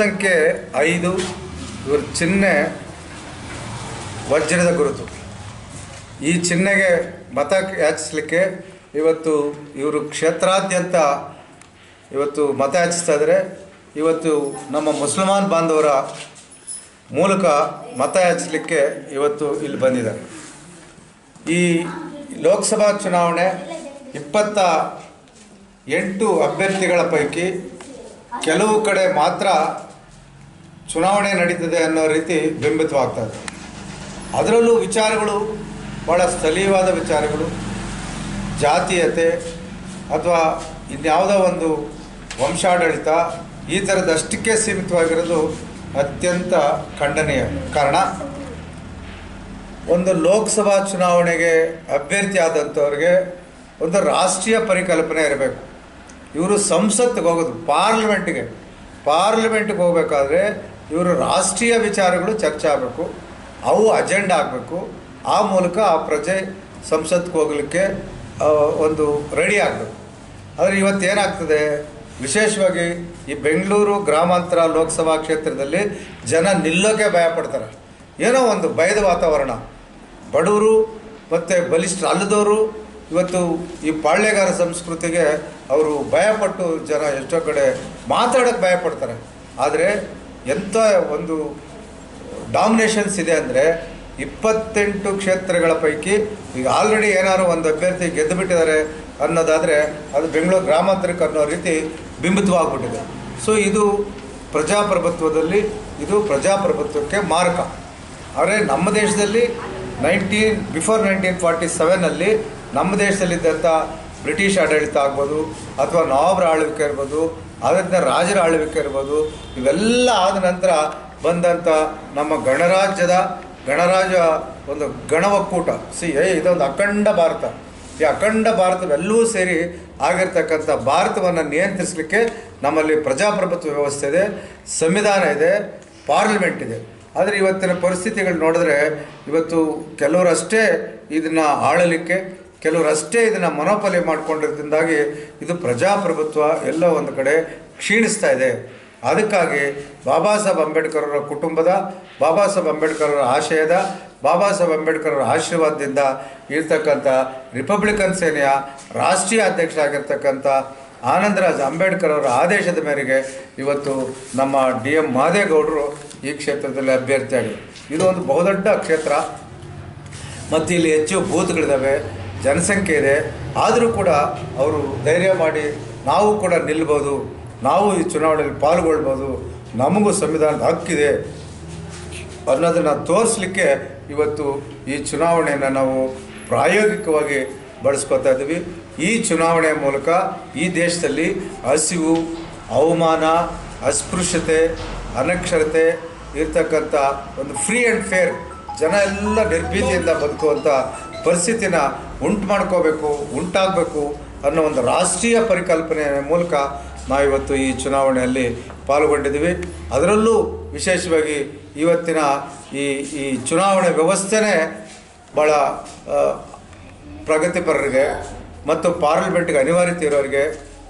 ಸಂಖ್ಯೆ ಐದು, ಇವ್ರ ಚಿಹ್ನೆ ವಜ್ರದ ಗುರುತು. ಈ ಚಿಹ್ನೆಗೆ ಮತ ಯಾಚಿಸಲಿಕ್ಕೆ ಇವತ್ತು ಇವರು ಕ್ಷೇತ್ರಾದ್ಯಂತ ಇವತ್ತು ಮತ ಯಾಚಿಸ್ತಾ ಇದ್ದಾರೆ ಇವತ್ತು ನಮ್ಮ ಮುಸಲ್ಮಾನ್ ಬಾಂಧವರ ಮೂಲಕ ಮತ ಯಾಚಿಸಲಿಕ್ಕೆ ಇವತ್ತು ಇಲ್ಲಿ ಬಂದಿದ್ದಾರೆ. ಈ ಲೋಕಸಭಾ ಚುನಾವಣೆ ಇಪ್ಪತ್ತ ಎಂಟು ಅಭ್ಯರ್ಥಿಗಳ ಪೈಕಿ ಕೆಲವು ಕಡೆ ಮಾತ್ರ ಚುನಾವಣೆ ನಡೀತದೆ ಅನ್ನೋ ರೀತಿ ಬಿಂಬಿತವಾಗ್ತಾ ಇದೆ. ಅದರಲ್ಲೂ ವಿಚಾರಗಳು ಭಾಳ ಸ್ಥಳೀಯವಾದ ವಿಚಾರಗಳು. ಜಾತೀಯತೆ ಅಥವಾ ಇನ್ಯಾವುದೋ ಒಂದು ವಂಶಾಡಳಿತ ಈ ಥರದಷ್ಟಕ್ಕೆ ಸೀಮಿತವಾಗಿರೋದು ಅತ್ಯಂತ ಖಂಡನೀಯ ಕಾರಣ. ಒಂದು ಲೋಕಸಭಾ ಚುನಾವಣೆಗೆ ಅಭ್ಯರ್ಥಿ ಆದಂಥವ್ರಿಗೆ ಒಂದು ರಾಷ್ಟ್ರೀಯ ಪರಿಕಲ್ಪನೆ ಇರಬೇಕು. ಇವರು ಸಂಸತ್ತಿಗೆ ಹೋಗೋದು, ಪಾರ್ಲಿಮೆಂಟ್ಗೆ. ಪಾರ್ಲಿಮೆಂಟ್ಗೆ ಹೋಗಬೇಕಾದ್ರೆ ಇವರು ರಾಷ್ಟ್ರೀಯ ವಿಚಾರಗಳು ಚರ್ಚೆ ಆಗಬೇಕು, ಅವು ಅಜೆಂಡಾ ಆಗಬೇಕು, ಆ ಮೂಲಕ ಆ ಪ್ರಜೆ ಸಂಸತ್ಗೆ ಹೋಗಲಿಕ್ಕೆ ಒಂದು ರೆಡಿ ಆಗಬೇಕು. ಆದರೆ ಇವತ್ತೇನಾಗ್ತದೆ ವಿಶೇಷವಾಗಿ ಈ ಬೆಂಗಳೂರು ಗ್ರಾಮಾಂತರ ಲೋಕಸಭಾ ಕ್ಷೇತ್ರದಲ್ಲಿ ಜನ ನಿಲ್ಲೋಕೆ ಭಯಪಡ್ತಾರೆ. ಏನೋ ಒಂದು ಭಯದ ವಾತಾವರಣ. ಬಡವರು ಮತ್ತು ಬಲಿಷ್ಠ ಅಲ್ಲದವರು ಇವತ್ತು ಈ ಪಾಳ್ಯಗಾರ ಸಂಸ್ಕೃತಿಗೆ ಅವರು ಭಯಪಟ್ಟು ಜನ ಎಷ್ಟೋ ಕಡೆ ಮಾತಾಡೋಕ್ಕೆ ಭಯಪಡ್ತಾರೆ. ಆದರೆ ಎಂಥ ಒಂದು ಡಾಮಿನೇಷನ್ಸ್ ಇದೆ ಅಂದರೆ ಇಪ್ಪತ್ತೆಂಟು ಕ್ಷೇತ್ರಗಳ ಪೈಕಿ ಈಗ ಆಲ್ರೆಡಿ ಏನಾದ್ರು ಒಂದು ಅಭ್ಯರ್ಥಿ ಗೆದ್ದು ಬಿಟ್ಟಿದ್ದಾರೆ ಅನ್ನೋದಾದರೆ ಅದು ಬೆಂಗಳೂರು ಗ್ರಾಮಾಂತರಕ್ಕೆ ಅನ್ನೋ ರೀತಿ ಬಿಂಬಿತವಾಗ್ಬಿಟ್ಟಿದೆ. ಸೊ ಇದು ಪ್ರಜಾಪ್ರಭುತ್ವದಲ್ಲಿ, ಇದು ಪ್ರಜಾಪ್ರಭುತ್ವಕ್ಕೆ ಮಾರಕ. ಆದರೆ ನಮ್ಮ ದೇಶದಲ್ಲಿ ನೈನ್ಟೀನ್ ಬಿಫೋರ್ ನೈನ್ಟೀನ್ ಫಾರ್ಟಿ ಸೆವೆನಲ್ಲಿ ನಮ್ಮ ದೇಶದಲ್ಲಿದ್ದಂಥ ಬ್ರಿಟಿಷ್ ಆಡಳಿತ ಆಗ್ಬೋದು, ಅಥವಾ ನವಾಬರ ಆಳ್ವಿಕೆ ಇರ್ಬೋದು ಅದರಿಂದ ರಾಜರ ಆಳ್ವಿಕೆ ಇರ್ಬೋದು, ಇವೆಲ್ಲ ಆದ ನಂತರ ಬಂದಂಥ ನಮ್ಮ ಗಣರಾಜ್ಯದ, ಗಣರಾಜ್ಯ ಒಂದು ಗಣ ಒಕ್ಕೂಟ ಸಿ ಏ ಇದೊಂದು ಅಖಂಡ ಭಾರತ. ಈ ಅಖಂಡ ಭಾರತವೆಲ್ಲವೂ ಸೇರಿ ಆಗಿರ್ತಕ್ಕಂಥ ಭಾರತವನ್ನು ನಿಯಂತ್ರಿಸಲಿಕ್ಕೆ ನಮ್ಮಲ್ಲಿ ಪ್ರಜಾಪ್ರಭುತ್ವ ವ್ಯವಸ್ಥೆ ಇದೆ, ಸಂವಿಧಾನ ಇದೆ, ಪಾರ್ಲಿಮೆಂಟ್ ಇದೆ. ಆದರೆ ಇವತ್ತಿನ ಪರಿಸ್ಥಿತಿಗಳು ನೋಡಿದ್ರೆ ಇವತ್ತು ಕೆಲವರಷ್ಟೇ ಇದನ್ನು ಆಳಲಿಕ್ಕೆ ಕೆಲವರಷ್ಟೇ ಇದನ್ನು ಮನೋಪಲಿ ಮಾಡಿಕೊಂಡಿರೋದ್ರಿಂದಾಗಿ ಇದು ಪ್ರಜಾಪ್ರಭುತ್ವ ಎಲ್ಲ ಒಂದು ಕಡೆ ಕ್ಷೀಣಿಸ್ತಾ ಇದೆ. ಅದಕ್ಕಾಗಿ ಬಾಬಾ ಸಾಹೇಬ್ ಅಂಬೇಡ್ಕರ್ ಅವರ ಕುಟುಂಬದ, ಬಾಬಾ ಸಾಹೇಬ್ ಅಂಬೇಡ್ಕರ್ ಅವರ ಆಶಯದ, ಬಾಬಾ ಸಾಹೇಬ್ ಅಂಬೇಡ್ಕರ್ ಅವರ ಆಶೀರ್ವಾದದಿಂದ ಇರ್ತಕ್ಕಂಥ ರಿಪಬ್ಲಿಕನ್ ಸೇನೆಯ ರಾಷ್ಟ್ರೀಯ ಅಧ್ಯಕ್ಷ ಆಗಿರ್ತಕ್ಕಂಥ ಆನಂದರಾಜ್ ಅಂಬೇಡ್ಕರ್ ಅವರ ಆದೇಶದ ಮೇರೆಗೆ ಇವತ್ತು ನಮ್ಮ ಡಿ ಎಂ ಮಾದೇಗೌಡರು ಈ ಕ್ಷೇತ್ರದಲ್ಲಿ ಅಭ್ಯರ್ಥಿಯಾಗಿದೆ ಇದು ಒಂದು ಬಹುದೊಡ್ಡ ಕ್ಷೇತ್ರ. ಮತ್ತು ಇಲ್ಲಿ ಹೆಚ್ಚು ಬೂತ್ಗಳಿದ್ದಾವೆ ಜನಸಂಖ್ಯೆ ಇದೆ, ಆದರೂ ಕೂಡ ಅವರು ಧೈರ್ಯ ಮಾಡಿ ನಾವು ಕೂಡ ನಿಲ್ಬೋದು, ನಾವು ಈ ಚುನಾವಣೆಯಲ್ಲಿ ಪಾಲ್ಗೊಳ್ಬೋದು, ನಮಗೂ ಸಂವಿಧಾನದ ಹಕ್ಕಿದೆ ಅನ್ನೋದನ್ನು ತೋರಿಸ್ಲಿಕ್ಕೆ ಇವತ್ತು ಈ ಚುನಾವಣೆಯನ್ನು ನಾವು ಪ್ರಾಯೋಗಿಕವಾಗಿ ಬಳಸ್ಕೊತಾ ಇದ್ದೀವಿ. ಈ ಚುನಾವಣೆಯ ಮೂಲಕ ಈ ದೇಶದಲ್ಲಿ ಹಸಿವು, ಅವಮಾನ, ಅಸ್ಪೃಶ್ಯತೆ, ಅನಕ್ಷರತೆ ಇರ್ತಕ್ಕಂಥ ಒಂದು ಫ್ರೀ ಆ್ಯಂಡ್ ಫೇರ್ ಜನ ಎಲ್ಲ ನಿರ್ಭೀತಿಯಿಂದ ಬದುಕುವಂಥ ಪರಿಸ್ಥಿತಿನ ಉಂಟು ಮಾಡ್ಕೋಬೇಕು, ಉಂಟಾಗಬೇಕು ಅನ್ನೋ ಒಂದು ರಾಷ್ಟ್ರೀಯ ಪರಿಕಲ್ಪನೆಯ ಮೂಲಕ ನಾವಿವತ್ತು ಈ ಚುನಾವಣೆಯಲ್ಲಿ ಪಾಲ್ಗೊಂಡಿದ್ದೀವಿ. ಅದರಲ್ಲೂ ವಿಶೇಷವಾಗಿ ಇವತ್ತಿನ ಈ ಈ ಚುನಾವಣೆ ವ್ಯವಸ್ಥೆನೇ ಭಾಳ ಪ್ರಗತಿಪರರಿಗೆ ಮತ್ತು ಪಾರ್ಲಿಮೆಂಟ್ಗೆ ಅನಿವಾರ್ಯತೆ ಇರೋರಿಗೆ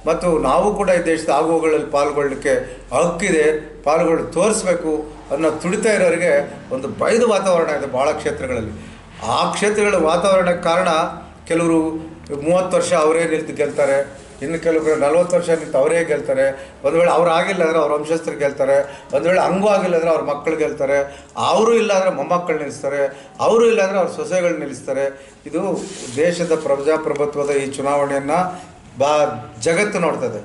ಮತ್ತು ನಾವು ಕೂಡ ಈ ದೇಶದ ಆಗುವಗಳಲ್ಲಿ ಪಾಲ್ಗೊಳ್ಳಲಿಕ್ಕೆ ಹಕ್ಕಿದೆ, ಪಾಲ್ಗೊಳ್ಳಿ ತೋರಿಸ್ಬೇಕು ಅನ್ನೋ ತುಡಿತ ಇರೋರಿಗೆ ಒಂದು ಬೈದು ವಾತಾವರಣ ಇದೆ ಭಾಳ ಕ್ಷೇತ್ರಗಳಲ್ಲಿ. ಆ ಕ್ಷೇತ್ರಗಳ ವಾತಾವರಣಕ್ಕೆ ಕಾರಣ ಕೆಲವರು ಮೂವತ್ತು ವರ್ಷ ಅವರೇ ನಿಂತು ಗೆಲ್ತಾರೆ, ಇನ್ನು ಕೆಲವರು ನಲ್ವತ್ತು ವರ್ಷ ನಿಂತು ಅವರೇ ಗೆಲ್ತಾರೆ. ಒಂದು ವೇಳೆ ಅವ್ರು ಆಗಿಲ್ಲ ಅಂದರೆ ಅವ್ರ ವಂಶಸ್ಥರು ಗೆಲ್ತಾರೆ, ಒಂದು ವೇಳೆ ಹಂಗೂ ಆಗಿಲ್ಲ ಅಂದರೆ ಅವ್ರ ಮಕ್ಕಳು ಗೆಲ್ತಾರೆ, ಅವರು ಇಲ್ಲ ಅಂದರೆ ಮೊಮ್ಮಕ್ಕಳು ನಿಲ್ಲಿಸ್ತಾರೆ, ಅವರು ಇಲ್ಲ ಅಂದರೆ ಅವ್ರ ಸೊಸೆಗಳು ನಿಲ್ಲಿಸ್ತಾರೆ. ಇದು ದೇಶದ ಪ್ರಜಾಪ್ರಭುತ್ವದ ಈ ಚುನಾವಣೆಯನ್ನು ಬಾ ಜಗತ್ತು ನೋಡ್ತದೆ.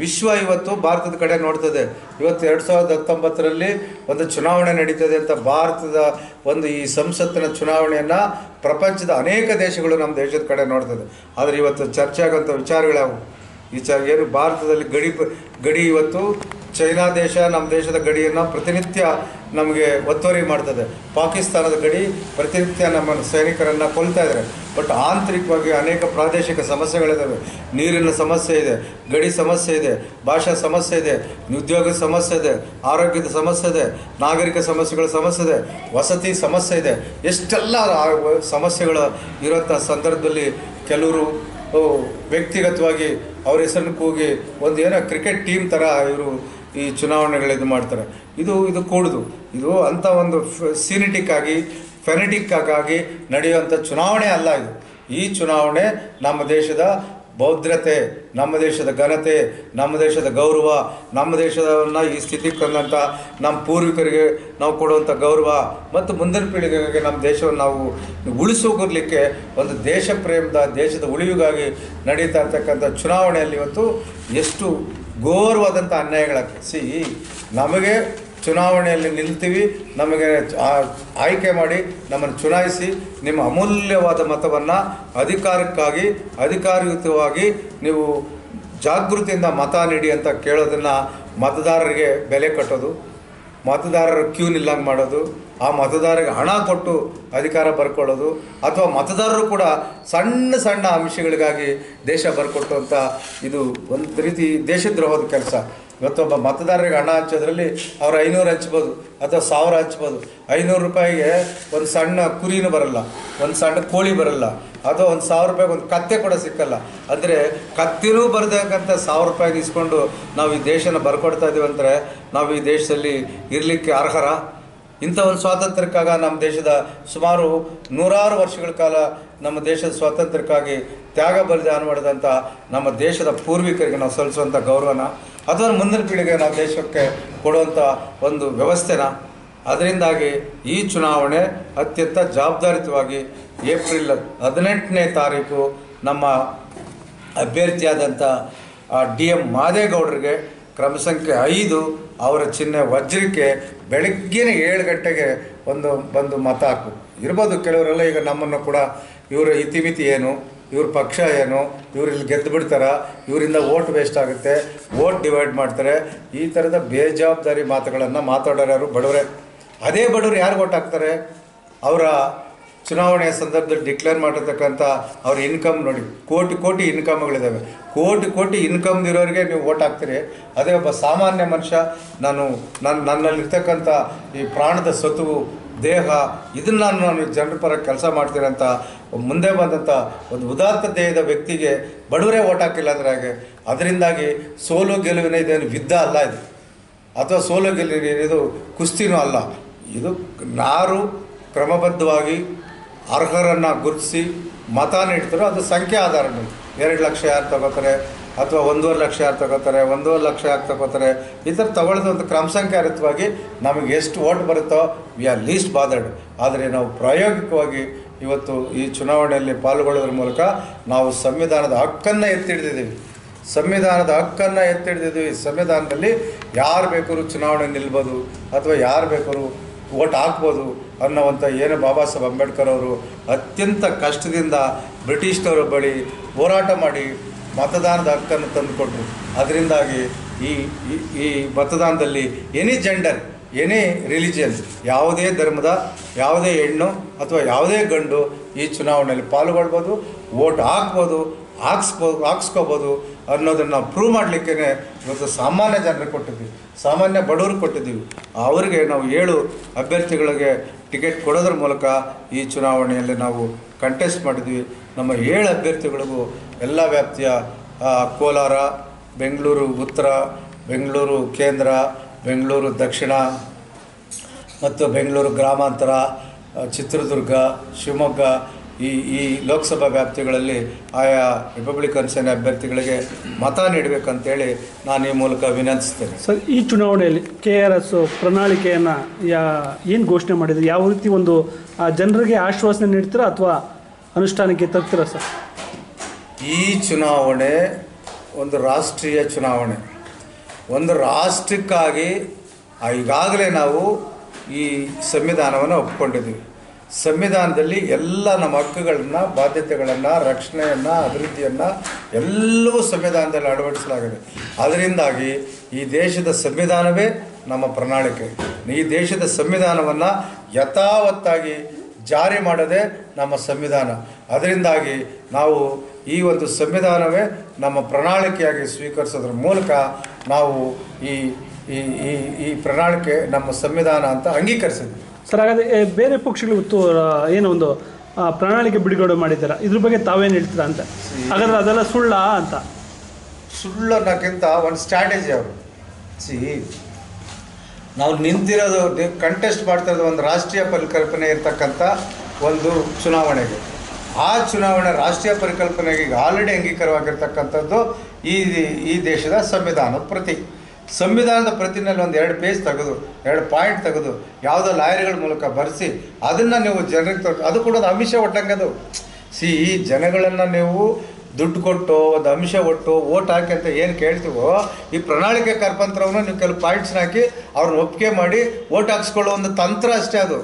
ವಿಶ್ವ ಇವತ್ತು ಭಾರತದ ಕಡೆ ನೋಡ್ತದೆ. ಇವತ್ತು ಎರಡು ಸಾವಿರದ ಹತ್ತೊಂಬತ್ತರಲ್ಲಿ ಒಂದು ಚುನಾವಣೆ ನಡೀತದೆ ಅಂತ ಭಾರತದ ಒಂದು ಈ ಸಂಸತ್ತಿನ ಚುನಾವಣೆಯನ್ನು ಪ್ರಪಂಚದ ಅನೇಕ ದೇಶಗಳು ನಮ್ಮ ದೇಶದ ಕಡೆ ನೋಡ್ತದೆ. ಆದರೆ ಇವತ್ತು ಚರ್ಚೆ ಆಗೋಂಥ ವಿಚಾರಗಳಾವು. ಈ ಚ ಏನು ಭಾರತದಲ್ಲಿ ಗಡಿ ಗಡಿ ಇವತ್ತು ಚೈನಾ ದೇಶ, ನಮ್ಮ ದೇಶದ ಗಡಿಯನ್ನು ಪ್ರತಿನಿತ್ಯ ನಮಗೆ ಒತ್ತುವರಿ ಮಾಡ್ತದೆ. ಪಾಕಿಸ್ತಾನದ ಗಡಿ ಪ್ರತಿನಿತ್ಯ ನಮ್ಮ ಸೈನಿಕರನ್ನು ಕೊಲ್ತಾ ಇದ್ದಾರೆ ಬಟ್ ಆಂತರಿಕವಾಗಿ ಅನೇಕ ಪ್ರಾದೇಶಿಕ ಸಮಸ್ಯೆಗಳಿದ್ದಾವೆ ನೀರಿನ ಸಮಸ್ಯೆ ಇದೆ, ಗಡಿ ಸಮಸ್ಯೆ ಇದೆ, ಭಾಷಾ ಸಮಸ್ಯೆ ಇದೆ ಉದ್ಯೋಗದ ಸಮಸ್ಯೆ ಇದೆ, ಆರೋಗ್ಯದ ಸಮಸ್ಯೆ ಇದೆ, ನಾಗರಿಕ ಸಮಸ್ಯೆಗಳ ಸಮಸ್ಯೆ ಇದೆ, ವಸತಿ ಸಮಸ್ಯೆ ಇದೆ. ಎಷ್ಟೆಲ್ಲ ಸಮಸ್ಯೆಗಳು ಇರೋಂಥ ಸಂದರ್ಭದಲ್ಲಿ ಕೆಲವರು ವ್ಯಕ್ತಿಗತವಾಗಿ ಅವ್ರ ಹೆಸರನ್ನು ಕೂಗಿ ಒಂದು ಏನೋ ಕ್ರಿಕೆಟ್ ಟೀಮ್ ಥರ ಇವರು ಈ ಚುನಾವಣೆಗಳಿದು ಮಾಡ್ತಾರೆ. ಇದು ಇದು ಕೂಡುದು. ಇದು ಅಂಥ ಒಂದು ಸಿನಿಟಿಕ್ ಆಗಿ ಫೆನೆಟಿಕ್ ಆಗಿ ನಡೆಯುವಂಥ ಚುನಾವಣೆ ಅಲ್ಲ ಇದು. ಈ ಚುನಾವಣೆ ನಮ್ಮ ದೇಶದ ಬೌದ್ಧತೆ ನಮ್ಮ ದೇಶದ ಘನತೆ, ನಮ್ಮ ದೇಶದ ಗೌರವ, ನಮ್ಮ ದೇಶವನ್ನು ಈ ಸ್ಥಿತಿಗೆ ತಂದಂಥ ನಮ್ಮ ಪೂರ್ವಿಕರಿಗೆ ನಾವು ಕೊಡುವಂಥ ಗೌರವ ಮತ್ತು ಮುಂದಿನ ಪೀಳಿಗೆಗೆ ನಮ್ಮ ದೇಶವನ್ನು ನಾವು ಉಳಿಸೋಗಿರ್ಲಿಕ್ಕೆ ಒಂದು ದೇಶ ಪ್ರೇಮದ, ದೇಶದ ಉಳಿವಿಗಾಗಿ ನಡೀತಾ ಇರ್ತಕ್ಕಂಥ ಚುನಾವಣೆಯಲ್ಲಿ ಇವತ್ತು ಎಷ್ಟು ಘೋರವಾದಂಥ ಅನ್ಯಾಯಗಳಾಗ್ತದೆ ಸಿ, ನಮಗೆ ಚುನಾವಣೆಯಲ್ಲಿ ನಿಲ್ತೀವಿ, ನಮಗೆ ಆಯ್ಕೆ ಮಾಡಿ ನಮ್ಮನ್ನು ಚುನಾಯಿಸಿ ನಿಮ್ಮ ಅಮೂಲ್ಯವಾದ ಮತವನ್ನು ಅಧಿಕಾರಕ್ಕಾಗಿ, ಅಧಿಕಾರಯುತವಾಗಿ ನೀವು ಜಾಗೃತಿಯಿಂದ ಮತ ನೀಡಿ ಅಂತ ಕೇಳೋದನ್ನು ಮತದಾರರಿಗೆ ಬೆಲೆ ಕಟ್ಟೋದು. ಮತದಾರರ ಕ್ಯೂ ನಿಲ್ಲಂಗೆ ಮಾಡೋದು, ಆ ಮತದಾರರಿಗೆ ಹಣ ಕೊಟ್ಟು ಅಧಿಕಾರ ಬರ್ಕೊಳ್ಳೋದು, ಅಥವಾ ಮತದಾರರು ಕೂಡ ಸಣ್ಣ ಸಣ್ಣ ಅಂಶಗಳಿಗಾಗಿ ದೇಶ ಅಂತ ಇದು ಒಂದು ರೀತಿ ದೇಶದ್ರೋಹದ ಕೆಲಸ. ಇವತ್ತೊಬ್ಬ ಮತದಾರರಿಗೆ ಹಣ ಹಚ್ಚೋದ್ರಲ್ಲಿ ಅವ್ರು ಐನೂರು ಹಚ್ಬೋದು ಅಥವಾ ಸಾವಿರ ಹಚ್ಬೋದು. ಐನೂರು ರೂಪಾಯಿಗೆ ಒಂದು ಸಣ್ಣ ಕುರಿನೂ ಬರಲ್ಲ, ಒಂದು ಸಣ್ಣ ಕೋಳಿ ಬರಲ್ಲ, ಅಥವಾ ಒಂದು ಸಾವಿರ ರೂಪಾಯಿಗೆ ಒಂದು ಕತ್ತೆ ಕೂಡ ಸಿಕ್ಕಲ್ಲ. ಅಂದರೆ ಕತ್ತಿನೂ ಬರ್ದಕ್ಕಂಥ ಸಾವಿರ ರೂಪಾಯಿ ಇಸ್ಕೊಂಡು ನಾವು ಈ ದೇಶನ ಬರ್ಕೊಡ್ತಾ ಇದ್ದೀವಿ ಅಂದರೆ ನಾವು ಈ ದೇಶದಲ್ಲಿ ಇರಲಿಕ್ಕೆ ಅರ್ಹರ? ಇಂಥ ಒಂದು ಸ್ವಾತಂತ್ರ್ಯಕ್ಕಾಗ ನಮ್ಮ ದೇಶದ ಸುಮಾರು ನೂರಾರು ವರ್ಷಗಳ ಕಾಲ ನಮ್ಮ ದೇಶದ ಸ್ವಾತಂತ್ರ್ಯಕ್ಕಾಗಿ ತ್ಯಾಗ ಬಲಿದಾನ ಮಾಡಿದಂಥ ನಮ್ಮ ದೇಶದ ಪೂರ್ವಿಕರಿಗೆ ನಾವು ಸಲ್ಲಿಸುವಂಥ ಗೌರವನ ಅಥವಾ ಮುಂದಿನ ಪೀಳಿಗೆ ನಾವು ದೇಶಕ್ಕೆ ಕೊಡುವಂಥ ಒಂದು ವ್ಯವಸ್ಥೆನ. ಅದರಿಂದಾಗಿ ಈ ಚುನಾವಣೆ ಅತ್ಯಂತ ಜವಾಬ್ದಾರಿತವಾಗಿ ಏಪ್ರಿಲ್ ಹದಿನೆಂಟನೇ ತಾರೀಕು ನಮ್ಮ ಅಭ್ಯರ್ಥಿಯಾದಂಥ ಡಿ ಎಂ ಮಾದೇಗೌಡರಿಗೆ ಕ್ರಮ ಸಂಖ್ಯೆ ಐದು ಅವರ ಚಿಹ್ನೆ ವಜ್ರಕ್ಕೆ ಬೆಳಗ್ಗಿನ ಏಳು ಗಂಟೆಗೆ ಒಂದು, ಬಂದು ಮತ ಹಾಕು. ಇರ್ಬೋದು ಕೆಲವರೆಲ್ಲ ಈಗ ನಮ್ಮನ್ನು ಕೂಡ ಇವರ ಇತಿಮಿತಿ ಏನು. ಇವ್ರ ಪಕ್ಷ ಏನು? ಇವ್ರು ಇಲ್ಲಿ ಗೆದ್ದು ಬಿಡ್ತಾರ? ಇವರಿಂದ ಓಟ್ ವೇಸ್ಟ್ ಆಗುತ್ತೆ. ಓಟ್ ಡಿವೈಡ್ ಮಾಡ್ತಾರೆ. ಈ ಥರದ ಬೇಜವಾಬ್ದಾರಿ ಮಾತುಗಳನ್ನು ಮಾತಾಡೋರು ಬಡವರೇ. ಅದೇ ಬಡವರು ಯಾರು ಓಟ್ ಹಾಕ್ತಾರೆ? ಅವರ ಚುನಾವಣೆಯ ಸಂದರ್ಭದಲ್ಲಿ ಡಿಕ್ಲೇರ್ ಮಾಡಿರ್ತಕ್ಕಂಥ ಅವ್ರ ಇನ್ಕಮ್ ನೋಡಿ. ಕೋಟಿ ಕೋಟಿ ಇನ್ಕಮ್ಗಳಿದ್ದಾವೆ ಕೋಟಿ ಕೋಟಿ ಇನ್ಕಮ್ ಇರೋರಿಗೆ ನೀವು ಓಟ್ ಹಾಕ್ತೀರಿ. ಅದೇ ಒಬ್ಬ ಸಾಮಾನ್ಯ ಮನುಷ್ಯ. ನಾನು ನನ್ನ ನನ್ನಲ್ಲಿರ್ತಕ್ಕಂಥ ಈ ಪ್ರಾಣದ ಸತ್ವು ದೇಹ ಇದನ್ನು ನಾನು ಜನರ ಪರ ಕೆಲಸ ಮಾಡ್ತೀನಿ ಮುಂದೆ ಬಂದಂಥ ಒಂದು ಉದಾತ್ತ ದೇಹದ ವ್ಯಕ್ತಿಗೆ ಬಡವರೇ ಓಟ್ ಹಾಕಿಲ್ಲ ಅಂದ್ರೆ ಹಾಗೆ? ಅದರಿಂದಾಗಿ ಸೋಲು ಗೆಲುವಿನ ಇದೇನು ಯುದ್ಧ ಅಲ್ಲ ಇದು. ಅಥವಾ ಸೋಲು ಗೆಲುವಿನ ಇದು ಕುಸ್ತಿನೂ ಅಲ್ಲ. ಇದು ನಾರು ಕ್ರಮಬದ್ಧವಾಗಿ ಅರ್ಹರನ್ನು ಗುರುತಿಸಿ ಮತ ನೀಡ್ತಾರೋ ಅದು ಸಂಖ್ಯೆ ಆಧಾರ ಎರಡು ಲಕ್ಷ ಯಾರು ತಗೋತಾರೆ? ಅಥವಾ ಒಂದೂವರೆ ಲಕ್ಷ ಯಾರು ತಗೋತಾರೆ, ಒಂದೂವರೆ ಲಕ್ಷ ಯಾರು ತಗೋತಾರೆ, ಈ ಥರ ತಗೊಳ್ಳೋದು ಒಂದು ಕ್ರಮಸಂಖ್ಯಾರಿತವಾಗಿ ನಮಗೆ ಎಷ್ಟು ಓಟ್ ಬರುತ್ತೋ ವಿ ಆರ್ ಲೀಸ್ಟ್ ಬಾದರ್ಡ್ ಆದರೆ ನಾವು ಪ್ರಾಯೋಗಿಕವಾಗಿ ಇವತ್ತು ಈ ಚುನಾವಣೆಯಲ್ಲಿ ಪಾಲ್ಗೊಳ್ಳೋದ್ರ ಮೂಲಕ ನಾವು ಸಂವಿಧಾನದ ಹಕ್ಕನ್ನು ಎತ್ತಿಡಿದಿದ್ದೀವಿ ಸಂವಿಧಾನದ ಹಕ್ಕನ್ನು ಎತ್ತಿಡಿದಿದ್ದೀವಿ ಸಂವಿಧಾನದಲ್ಲಿ ಯಾರು ಬೇಕಾದ್ರೂ ಚುನಾವಣೆ ನಿಲ್ಬೋದು ಅಥವಾ ಯಾರು ಬೇಕಾದ್ರೂ ಓಟ್ ಹಾಕ್ಬೋದು ಅನ್ನೋವಂಥ ಏನು ಬಾಬಾ ಸಾಹೇಬ್ ಅಂಬೇಡ್ಕರ್ ಅವರು ಅತ್ಯಂತ ಕಷ್ಟದಿಂದ ಬ್ರಿಟಿಷ್ನವರ ಬಳಿ ಹೋರಾಟ ಮಾಡಿ ಮತದಾನದ ಹಕ್ಕನ್ನು ತಂದುಕೊಟ್ರು. ಅದರಿಂದಾಗಿ ಈ, ಈ- ಮತದಾನದಲ್ಲಿ ಎನಿ ಜೆಂಡರ್ ಎನಿ ರಿಲಿಜಿಯನ್ ಯಾವುದೇ ಧರ್ಮದ, ಯಾವುದೇ ಹೆಣ್ಣು ಅಥವಾ ಯಾವುದೇ ಗಂಡು ಈ ಚುನಾವಣೆಯಲ್ಲಿ ಪಾಲ್ಗೊಳ್ಬೋದು ವೋಟ್ ಹಾಕ್ಬೋದು ಹಾಕ್ಸ್ಬೋ ಹಾಕ್ಸ್ಕೋಬೋದು ಅನ್ನೋದನ್ನು ನಾವು ಪ್ರೂವ್ ಮಾಡಲಿಕ್ಕೇ ಇವತ್ತು ಸಾಮಾನ್ಯ ಜನರಿಗೆ ಕೊಟ್ಟಿದ್ದೀವಿ. ಸಾಮಾನ್ಯ ಬಡವರು ಕೊಟ್ಟಿದ್ದೀವಿ. ಅವರಿಗೆ ನಾವು ಏಳು ಅಭ್ಯರ್ಥಿಗಳಿಗೆ ಟಿಕೆಟ್ ಕೊಡೋದ್ರ ಮೂಲಕ ಈ ಚುನಾವಣೆಯಲ್ಲಿ ನಾವು ಕಂಟೆಸ್ಟ್ ಮಾಡಿದ್ವಿ. ನಮ್ಮ ಏಳು ಅಭ್ಯರ್ಥಿಗಳಿಗೂ ಎಲ್ಲ ವ್ಯಾಪ್ತಿಯ ಕೋಲಾರ, ಬೆಂಗಳೂರು ಉತ್ತರ, ಬೆಂಗಳೂರು ಕೇಂದ್ರ, ಬೆಂಗಳೂರು ದಕ್ಷಿಣ ಮತ್ತು ಬೆಂಗಳೂರು ಗ್ರಾಮಾಂತರ, ಚಿತ್ರದುರ್ಗ, ಶಿವಮೊಗ್ಗ ಈ ಈ ಲೋಕಸಭಾ ವ್ಯಾಪ್ತಿಗಳಲ್ಲಿ ಆಯಾ ರಿಪಬ್ಲಿಕನ್ ಸೇನೆ ಅಭ್ಯರ್ಥಿಗಳಿಗೆ ಮತ ನೀಡಬೇಕಂತೇಳಿ ನಾನು ಈ ಮೂಲಕ ವಿನಂತಿಸ್ತೇನೆ. ಸರ್ ಈ ಚುನಾವಣೆಯಲ್ಲಿ ಕೆ ಆರ್ ಎಸ್ ಪ್ರಣಾಳಿಕೆಯನ್ನು ಯಾ ಏನು ಘೋಷಣೆ ಮಾಡಿದ್ರು? ಯಾವ ರೀತಿ ಒಂದು ಆ, ಜನರಿಗೆ ಆಶ್ವಾಸನೆ ನೀಡ್ತೀರಾ ಅಥವಾ ಅನುಷ್ಠಾನಕ್ಕೆ ತರ್ತೀರಾ ಸರ್? ಈ ಚುನಾವಣೆ ಒಂದು ರಾಷ್ಟ್ರೀಯ ಚುನಾವಣೆ. ಒಂದು ರಾಷ್ಟ್ರಕ್ಕಾಗಿ ಈಗಾಗಲೇ ನಾವು ಈ ಸಂವಿಧಾನವನ್ನು ಒಪ್ಕೊಂಡಿದ್ದೀವಿ. ಸಂವಿಧಾನದಲ್ಲಿ ಎಲ್ಲ ನಮ್ಮ ಹಕ್ಕುಗಳನ್ನು, ಬಾಧ್ಯತೆಗಳನ್ನು, ರಕ್ಷಣೆಯನ್ನು, ಅಭಿವೃದ್ಧಿಯನ್ನು ಎಲ್ಲವೂ ಸಂವಿಧಾನದಲ್ಲಿ ಅಳವಡಿಸಲಾಗಿದೆ. ಅದರಿಂದಾಗಿ ಈ ದೇಶದ ಸಂವಿಧಾನವೇ ನಮ್ಮ ಪ್ರಣಾಳಿಕೆ. ಈ ದೇಶದ ಸಂವಿಧಾನವನ್ನು ಯಥಾವತ್ತಾಗಿ ಜಾರಿ ಮಾಡೋದೇ ನಮ್ಮ ಸಂವಿಧಾನ. ಅದರಿಂದಾಗಿ ನಾವು ಈ ಒಂದು ಸಂವಿಧಾನವೇ ನಮ್ಮ ಪ್ರಣಾಳಿಕೆಯಾಗಿ ಸ್ವೀಕರಿಸೋದ್ರ ಮೂಲಕ ನಾವು ಈ ಈ ಈ ಪ್ರಣಾಳಿಕೆ ನಮ್ಮ ಸಂವಿಧಾನ ಅಂತ ಅಂಗೀಕರಿಸಿದ್ವಿ. ಸರ್ ಹಾಗಾದರೆ ಬೇರೆ ಪಕ್ಷಗಳು ಇವತ್ತು ಏನು ಒಂದು ಪ್ರಣಾಳಿಕೆ ಬಿಡುಗಡೆ ಮಾಡಿದ್ದಾರೆ? ಇದ್ರ ಬಗ್ಗೆ ತಾವೇನು ಹೇಳ್ತೀರಾ ಅಂತ? ಹಾಗಾದ್ರೆ ಅದೆಲ್ಲ ಸುಳ್ಳ ಅಂತ? ಸುಳ್ಳು ಅನ್ನೋಕ್ಕಿಂತ ಒಂದು ಸ್ಟ್ರಾಟಜಿ ಅವರು. ಸಿ ನಾವು ನಿಂತಿರೋದು ಕಂಟೆಸ್ಟ್ ಮಾಡ್ತಾ ಇರೋದು ಒಂದು ರಾಷ್ಟ್ರೀಯ ಪರಿಕಲ್ಪನೆ ಇರ್ತಕ್ಕಂಥ ಒಂದು ಚುನಾವಣೆಗೆ. ಆ ಚುನಾವಣೆ ರಾಷ್ಟ್ರೀಯ ಪರಿಕಲ್ಪನೆಗೆ ಈಗ ಆಲ್ರೆಡಿ ಅಂಗೀಕಾರವಾಗಿರ್ತಕ್ಕಂಥದ್ದು ಈ ಈ ದೇಶದ ಸಂವಿಧಾನದ ಪ್ರತಿ. ಸಂವಿಧಾನದ ಪ್ರತಿನಲ್ಲಿ ಒಂದು ಎರಡು ಪೇಜ್ ತೆಗೆದು, ಎರಡು ಪಾಯಿಂಟ್ ತೆಗೆದು ಯಾವುದೋ ಲಾಯರ್ಗಳ ಮೂಲಕ ಬರೆಸಿ ಅದನ್ನು ನೀವು ಜನರಿಗೆ ತೋರಿಸಿ, ಅದು ಕೂಡ ಒಂದು ಅಂಶ ಒಟ್ಟಂಗೆ ಅದು. ಸಿ, ಈ ಜನಗಳನ್ನು ನೀವು ದುಡ್ಡು ಕೊಟ್ಟು, ಒಂದು ಅಂಶ ಒಟ್ಟು ಓಟ್ ಹಾಕಿ ಅಂತ ಏನು ಕೇಳ್ತೀವೋ, ಈ ಪ್ರಣಾಳಿಕೆ ಕರ್ಪಂತ್ರವನ್ನು ನೀವು ಕೆಲವು ಪಾಯಿಂಟ್ಸ್ನ ಹಾಕಿ ಅವ್ರನ್ನ ಒಪ್ಪಿಗೆ ಮಾಡಿ ಓಟ್ ಹಾಕ್ಸ್ಕೊಳ್ಳೋ ಒಂದು ತಂತ್ರ ಅಷ್ಟೇ ಅದು.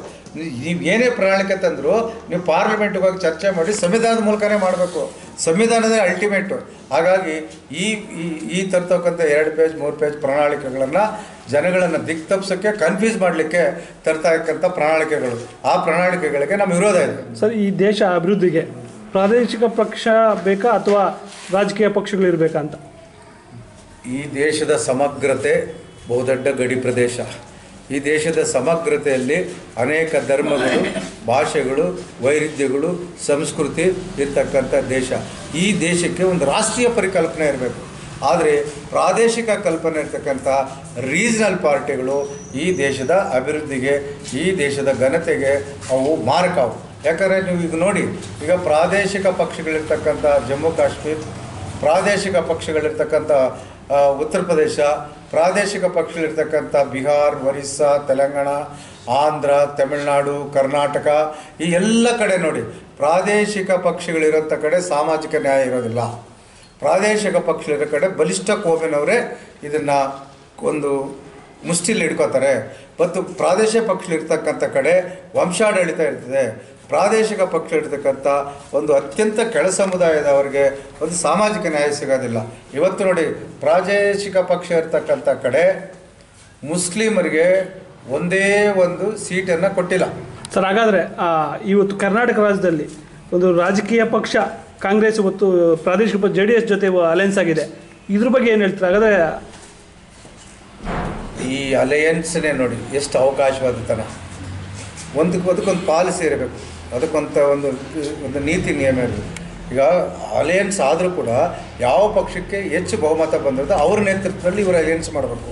ನೀವು ಏನೇ ಪ್ರಣಾಳಿಕೆ ತಂದರೂ, ನೀವು ಪಾರ್ಲಿಮೆಂಟ್ಗೆ ಹೋಗಿ ಚರ್ಚೆ ಮಾಡಿ ಸಂವಿಧಾನದ ಮೂಲಕನೇ ಮಾಡಬೇಕು. ಸಂವಿಧಾನದೇ ಅಲ್ಟಿಮೇಟು ಹಾಗಾಗಿ ಈ ಈ ಈ ತರ್ತಕ್ಕಂಥ ಎರಡು ಪೇಜ್ ಮೂರು ಪೇಜ್ ಪ್ರಣಾಳಿಕೆಗಳನ್ನು ಜನಗಳನ್ನು ದಿಕ್ ತಪ್ಪಿಸೋಕ್ಕೆ ಕನ್ಫ್ಯೂಸ್ ಮಾಡಲಿಕ್ಕೆ ತರ್ತಾ ಇರ್ತಕ್ಕಂಥ ಪ್ರಣಾಳಿಕೆಗಳು. ಆ ಪ್ರಣಾಳಿಕೆಗಳಿಗೆ ನಮ್ಮ ವಿರೋಧ ಇದೆ. ಸರ್ ಈ ದೇಶ ಅಭಿವೃದ್ಧಿಗೆ ಪ್ರಾದೇಶಿಕ ಪಕ್ಷ ಬೇಕಾ ಅಥವಾ ರಾಜಕೀಯ ಪಕ್ಷಗಳು ಇರಬೇಕಾ ಅಂತ? ಈ ದೇಶದ ಸಮಗ್ರತೆ ಬಹುದೊಡ್ಡ ಗಡಿ ಪ್ರದೇಶ. ಈ ದೇಶದ ಸಮಗ್ರತೆಯಲ್ಲಿ ಅನೇಕ ಧರ್ಮಗಳು, ಭಾಷೆಗಳು ವೈರುಧ್ಯಗಳು ಸಂಸ್ಕೃತಿ ಇರ್ತಕ್ಕಂಥ ದೇಶ. ಈ ದೇಶಕ್ಕೆ ಒಂದು ರಾಷ್ಟ್ರೀಯ ಪರಿಕಲ್ಪನೆ ಇರಬೇಕು. ಆದರೆ ಪ್ರಾದೇಶಿಕ ಕಲ್ಪನೆ ಇರ್ತಕ್ಕಂಥ ರೀಜನಲ್ ಪಾರ್ಟಿಗಳು ಈ ದೇಶದ ಅಭಿವೃದ್ಧಿಗೆ, ಈ ದೇಶದ ಘನತೆಗೆ ಅವು ಮಾರಕವು. ಯಾಕಂದರೆ ನೀವು ಈಗ ನೋಡಿ, ಈಗ ಪ್ರಾದೇಶಿಕ ಪಕ್ಷಗಳಿರ್ತಕ್ಕಂಥ ಜಮ್ಮು ಕಾಶ್ಮೀರ್, ಪ್ರಾದೇಶಿಕ ಪಕ್ಷಗಳಿರ್ತಕ್ಕಂಥ ಉತ್ತರ ಪ್ರದೇಶ, ಪ್ರಾದೇಶಿಕ ಪಕ್ಷಗಳಿರ್ತಕ್ಕಂಥ ಬಿಹಾರ್, ಒರಿಸ್ಸಾ, ತೆಲಂಗಾಣ, ಆಂಧ್ರ, ತಮಿಳುನಾಡು, ಕರ್ನಾಟಕ, ಈ ಎಲ್ಲ ಕಡೆ ನೋಡಿ, ಪ್ರಾದೇಶಿಕ ಪಕ್ಷಗಳಿರೋಂಥ ಕಡೆ ಸಾಮಾಜಿಕ ನ್ಯಾಯ ಇರೋದಿಲ್ಲ. ಪ್ರಾದೇಶಿಕ ಪಕ್ಷಗಳಿರೋ ಕಡೆ ಬಲಿಷ್ಠ ಕೋಮಿನವರೇ ಇದನ್ನು ಒಂದು ಮುಷ್ಟಿಲಿ ಹಿಡ್ಕೋತಾರೆ. ಮತ್ತು ಪ್ರಾದೇಶಿಕ ಪಕ್ಷಗಳಿರ್ತಕ್ಕಂಥ ಕಡೆ ವಂಶಾಡಳಿತ ಇರ್ತದೆ. ಪ್ರಾದೇಶಿಕ ಪಕ್ಷ ಇರ್ತಕ್ಕಂಥ ಒಂದು ಅತ್ಯಂತ ಕೆಳ ಸಮುದಾಯದವರಿಗೆ ಒಂದು ಸಾಮಾಜಿಕ ನ್ಯಾಯ ಸಿಗೋದಿಲ್ಲ. ಇವತ್ತು ನೋಡಿ ಪ್ರಾದೇಶಿಕ ಪಕ್ಷ ಇರ್ತಕ್ಕಂಥ ಕಡೆ ಮುಸ್ಲಿಮರಿಗೆ ಒಂದೇ ಒಂದು ಸೀಟನ್ನು ಕೊಟ್ಟಿಲ್ಲ. ಸರ್ ಹಾಗಾದರೆ ಇವತ್ತು ಕರ್ನಾಟಕ ರಾಜ್ಯದಲ್ಲಿ ಒಂದು ರಾಜಕೀಯ ಪಕ್ಷ ಕಾಂಗ್ರೆಸ್ ಮತ್ತು ಪ್ರಾದೇಶಿಕ ಜೆ ಡಿ ಎಸ್ ಜೊತೆ ಅಲಯನ್ಸ್ ಆಗಿದೆ. ಇದ್ರ ಬಗ್ಗೆ ಏನು ಹೇಳ್ತಾರೆ? ಹಾಗಾದರೆ ಈ ಅಲಯನ್ಸ್ನೇ ನೋಡಿ ಎಷ್ಟು ಅವಕಾಶವಾದ ಅವಕಾಶವಾದತನ ಒಂದಕ್ಕೆ ಅದಕ್ಕೊಂದು ಪಾಲಿಸಿ ಇರಬೇಕು. ಅದಕ್ಕೊಂತ ಒಂದು ಒಂದು ನೀತಿ ನಿಯಮ ಇರಬೇಕು ಈಗ ಅಲಯನ್ಸ್ ಆದರೂ ಕೂಡ ಯಾವ ಪಕ್ಷಕ್ಕೆ ಹೆಚ್ಚು ಬಹುಮತ ಬಂದಿರೋದು ಅವ್ರ ನೇತೃತ್ವದಲ್ಲಿ ಇವರು ಅಲಯನ್ಸ್ ಮಾಡಬೇಕು.